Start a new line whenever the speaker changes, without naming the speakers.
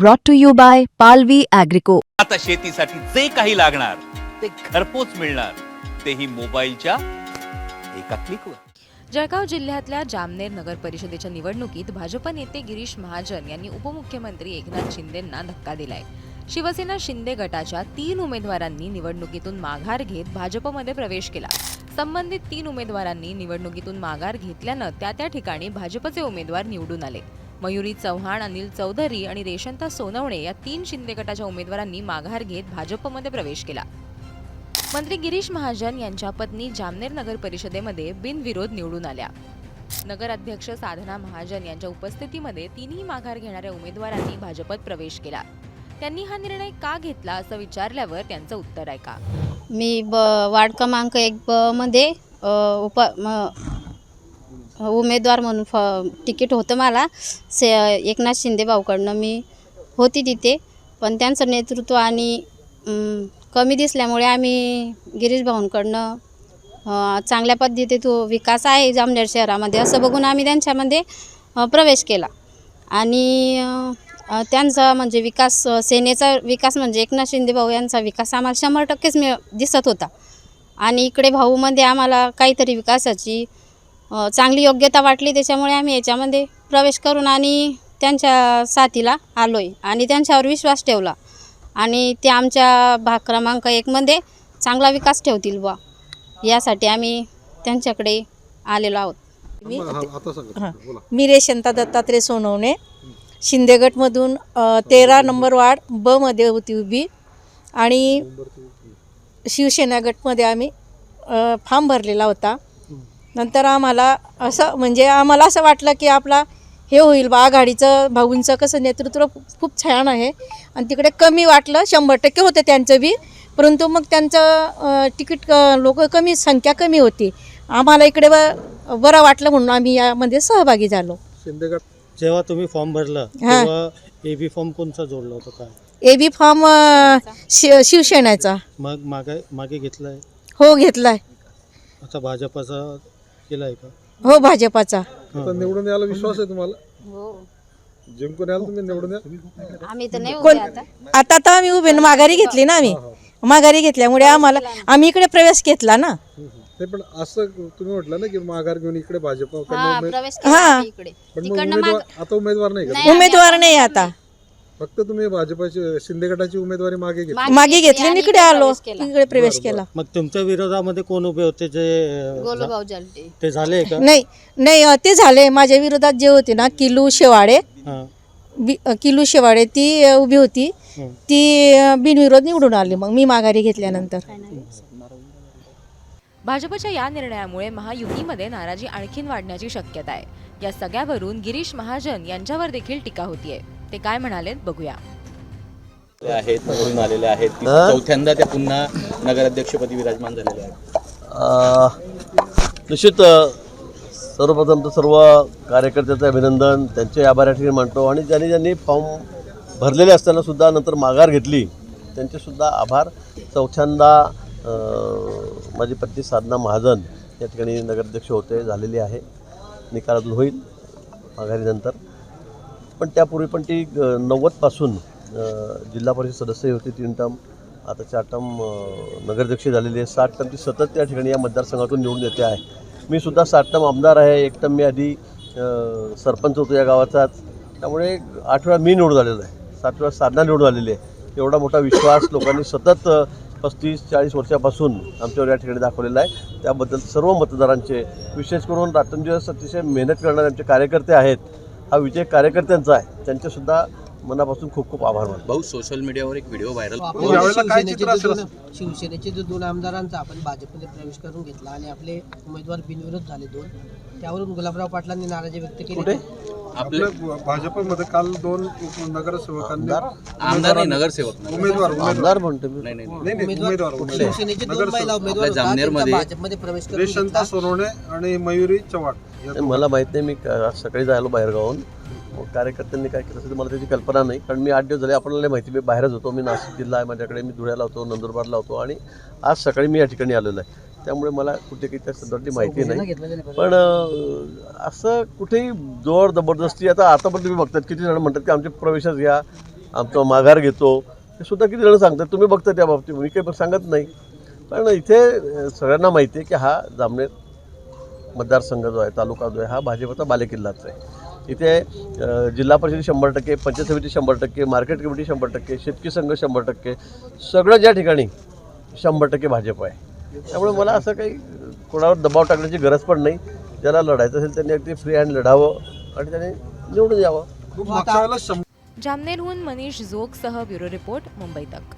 brought to you by Palvi Agrico.
आता शेतीसाठी जे काही लागणार ते घरपोच मिळणार. तेही मोबाईलच्या एका क्लिकवर
जळगाव जिल्ह्यातल्या जामनेर नगर परिषदेच्या निवडणुकीत भाजप नेते गिरीश महाजन यांनी उपमुख्यमंत्री एकनाथ शिंदेंना धक्का दिलाय. शिवसेना शिंदे गटाच्या तीन उमेदवारांनी निवडणुकीतून माघार घेत भाजपमध्ये प्रवेश केला. संबंधित तीन उमेदवारांनी निवडणुकीतून माघार घेतल्यानं त्या त्या ठिकाणी भाजपचे उमेदवार निवडून आले. मयुरी चव्हाण अनिल चौधरी आणि रेशंता सोनवणे या तीन शिंदे गटाच्या उमेदवारांनी माघार घेत भाजपमध्ये प्रवेश केला. मंत्री गिरीश महाजन यांच्या पत्नी जामनेर नगर परिषदेमध्ये बिनविरोध निवडून आल्या. नगराध्यक्ष साधना महाजन यांच्या उपस्थितीमध्ये तिन्ही माघार घेणाऱ्या उमेदवारांनी भाजपत प्रवेश केला. त्यांनी हा निर्णय का घेतला असं विचारल्यावर त्यांचं उत्तर ऐका.
मी ब वार्ड क्रमांक एक ब मध्ये उप म, उमेदवार म्हणून फ तिकीट होतं मला. से एकनाथ शिंदे भाऊकडनं मी होती तिथे. पण त्यांचं नेतृत्व आणि कमी दिसल्यामुळे आम्ही गिरीश भाऊंकडनं चांगल्या पद्धती तो विकास आहे जामनेर शहरामध्ये असं बघून आम्ही त्यांच्यामध्ये प्रवेश केला. आणि त्यांचा म्हणजे विकास सेनेचा विकास म्हणजे एकनाथ शिंदे भाऊ यांचा विकास आम्हाला शंभर टक्केच मिळ दिसत होता. आणि इकडे भाऊमध्ये आम्हाला काहीतरी विकासाची चांगली योग्यता वाटली त्याच्यामुळे आम्ही याच्यामध्ये प्रवेश करून आणि त्यांच्या साथीला आलो आहे आणि त्यांच्यावर विश्वास ठेवला. आणि ते आमच्या भाग क्रमांक एकमध्ये चांगला विकास ठेवतील बुवा. यासाठी आम्ही त्यांच्याकडे आलेलो आहोत.
मी
हां.
मी रेशंता दत्तात्रय सोनवणे. शिंदेगडमधून अ, तेरा नंबर वार्ड ब मध्ये होती उभी. आणि शिवसेना गटमध्ये आम्ही फॉर्म भरलेला होता. नंतर आम्हाला असं म्हणजे आम्हाला असं वाटलं की आपला हे होईल बा आघाडीचं भाऊंचं कसं नेतृत्व खूप छान आहे. आणि तिकडे कमी वाटलं शंभर टक्के होते त्यांचं बी. परंतु मग त्यांचं तिकीट लोक कमी संख्या कमी होती. आम्हाला इकडे ब- बरं वाटलं म्हणून आम्ही यामध्ये सहभागी झालो.
शिंदेगड जेव्हा तुम्ही फॉर्म भरला
हां.
तेव्हा ए बी फॉर्म कोणचा जोडला होता काय?
ए बी फॉर्म शि शिवसेनेचा.
मग मागे मागे घेतलाय?
हो घेतलाय.
आता भाजपाचा केलाय का?
हो भाजपाचा.
हां.
आता निवडून यायला विश्वास आहे तुम्हाला? जिंकून याल तुम्ही निवडून या
आम्ही तर नाही
कोण?
उभे आता.
आता तर आम्ही उभे ना, माघारी घेतली ना आम्ही. माघारी घेतल्यामुळे आम्हाला आम्ही इकडे प्रवेश घेतला ना.
नाही पण असं तुम्ही म्हटलं ना की माघार घेऊन इकडे भाजप
हा प्रवेश केला
हां.
आम्ही इकडे.
पण मग
तिकडनं
उमेदवार आता उमेदवार नाही का?
नाही,
उमेदवार नाही. आता.
फक्त तुम्ही भाजपाची शिंदे गटाची उमेदवारी मागे घेतली.
मागे
घेतली आणि इकडे आलो.
प्रवेश केला.
इकडे प्रवेश केला.
मग तुमच्या विरोधामध्ये कोण उभे होते? जे अं,
गोलूभाऊ जलटे
ते झाले का?
नाही नाही अ, ते झाले. माझ्या विरोधात जे होते ना किलू शेवाडे
हां.
बी अ, किलू शेवाडे ती अ, उभी होती.
हं.
ती अ, बिनविरोध निवडून आली. मग मी माघारी घेतल्यानंतर.
भाजपच्या या निर्णयामुळे महायुतीमध्ये नाराजी आणखीन वाढण्याची शक्यता आहे. या सगळ्यावरून गिरीश महाजन यांच्यावर देखील टीका होतीये. ते काय म्हणालेत बघूया.
आहेत निवडून आलेले आहेत की चौथ्यांदा त्या पुन्हा नगराध्यक्षपदी विराजमान झालेले आहेत.
अ, निश्चित अ, सर्वप्रथम तर सर्व कार्यकर्त्याचं अभिनंदन त्यांचे आभार या ठिकाणी मानतो. आणि ज्यांनी ज्यांनी फॉर्म भरलेले असताना सुद्धा नंतर माघार घेतली त्यांचेसुद्धा आभार. चौथ्यांदा अ, माझी पत्नी साधना महाजन या ठिकाणी नगराध्यक्ष होते झालेली आहे. निकाल अजून होईल माघारीनंतर. पण त्यापूर्वी पण ती नव्वदपासून जिल्हा परिषद सदस्य होती. तीन टर्म आता चार टर्म नगराध्यक्ष झालेली आहे. सात टर्म ती सतत त्या ठिकाणी या मतदारसंघातून निवडून येते आहे. मी सुद्धा सात टर्म आमदार आहे. एक टर्म मी आधी सरपंच होतो या गावाचाच त्यामुळे आठ वेळा मी निवडून आलेलो आहे. सात वेळा साधना निवडून आलेली आहे. एवढा मोठा विश्वास लोकांनी सतत पस्तीस चाळीस वर्षापासून आमच्यावर या ठिकाणी दाखवलेला आहे. त्याबद्दल सर्व मतदारांचे विशेष करून रात्रंदिवस अतिशय मेहनत करणारे आमचे कार्यकर्ते आहेत. हा विजय कार्यकर्त्यांचा आहे. त्यांचेसुद्धा मनापासून खूप खूप आभार मानतो.
भाऊ सोशल मीडियावर एक व्हिडिओ व्हायरल
शिवसेनेचे जे दोन शिवसेनेचे जो दोन आमदारांचा आपण भाजपमध्ये प्रवेश करून घेतला आणि आपले उमेदवार बिनविरोध झाले दोन. त्यावरून गुलाबराव पाटलांनी नाराजी व्यक्त केली.
आपले
भाजपमध्ये काल दोन नगरसेवकांनी
आमदार? नाही नगरसेवक.
उमेदवार उमेदवार.
आमदार म्हणतो मी.
नाही नाही नाही.
नाही नाही उमेदवार उमेदवार
शिवसेनेचे दोन महिला उमेदवार
आपल्या
होता,
जामनेरमध्ये-
त्यांचा भाजपमध्ये प्रवेश करून
रेशंता. सोनवणे आणि मयुरी चव्हाण या
नाही, मला माहीत नाही मी क- आज सकाळी जायलो बाहेरगावून मग कार्यकर्त्यांनी काय केलं असेल मला त्याची कल्पना नाही. कारण मी आठ दिवस झाले आपल्याला नाही माहिती मी बाहेरच होतो. मी नाशिक जिल्हा आहे माझ्याकडे मी धुळ्याला होतो नंदुरबारला होतो. आणि आज सकाळी मी या ठिकाणी आलेलो आहे. त्यामुळे मला कुठे काही त्या संदर्भातली माहिती नाही. पण असं कुठेही जोर जबरदस्ती आता आतापर्यंत तुम्ही बघतात किती जण म्हणतात की आमचे प्रवेशच घ्या आमचा माघार घेतो. हे सुद्धा किती जण सांगतात तुम्ही बघता त्या बाबतीत मी काही सांगत नाही. पण इथे सगळ्यांना माहिती आहे की हा जामनेर मतदारसंघ जो आहे तालुका जो आहे हा भाजपचा बालेकिल्लाच आहे. इथे जिल्हा परिषद शंभर टक्के पंचायत समिती शंभर टक्के मार्केट कमिटी शंभर टक्के शेतकरी संघ शंभर टक्के सगळं ज्या ठिकाणी शंभर टक्के भाजप आहे. त्यामुळे मला असं काही कोणावर दबाव टाकण्याची गरज पण नाही. ज्याला लढायचं असेल त्यांनी अगदी फ्री हँड लढावं आणि त्यांनी निवडून यावं.
जामनेरहून मनीष जोगसह ब्युरो रिपोर्ट मुंबई तक.